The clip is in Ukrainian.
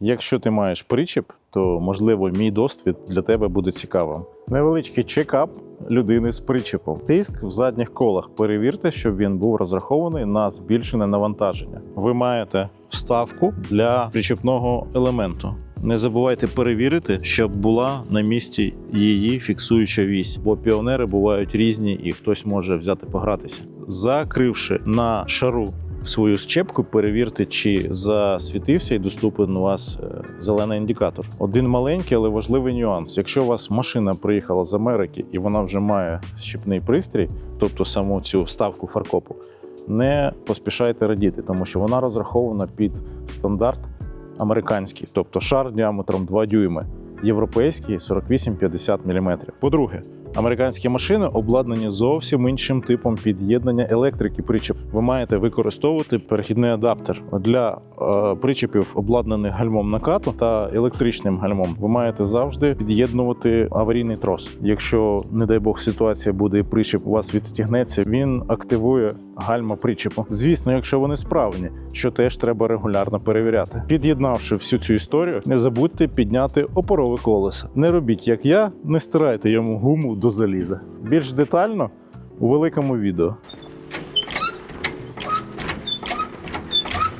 Якщо ти маєш причіп, то можливо мій досвід для тебе буде цікавим. Невеличкий чекап людини з причепом. Тиск в задніх колах. Перевірте, щоб він був розрахований на збільшене навантаження. Ви маєте вставку для причепного елементу. Не забувайте перевірити, щоб була на місці її фіксуюча вісь, бо піонери бувають різні і хтось може взяти погратися. Закривши на шару свою щепку, перевірте, чи засвітився і доступен у вас е, зелений індикатор. Один маленький, але важливий нюанс. Якщо у вас машина приїхала з Америки і вона вже має щепний пристрій, тобто саму цю вставку фаркопу, не поспішайте радіти, тому що вона розрахована під стандарт американський, тобто шар діаметром 2 дюйми, європейський 48-50 мм. По-друге, американські машини обладнані зовсім іншим типом під'єднання електрики причеп. Ви маєте використовувати перехідний адаптер для причепів, обладнаних гальмом накату та електричним гальмом. Ви маєте завжди під'єднувати аварійний трос. Якщо, не дай Бог, ситуація буде і причеп у вас відстігнеться, він активує гальма причепу. Звісно, якщо вони справні, що теж треба регулярно перевіряти. Під'єднавши всю цю історію, не забудьте підняти опорове колесо. Не робіть як я, не стирайте йому гуму до заліза. Більш детально у великому відео.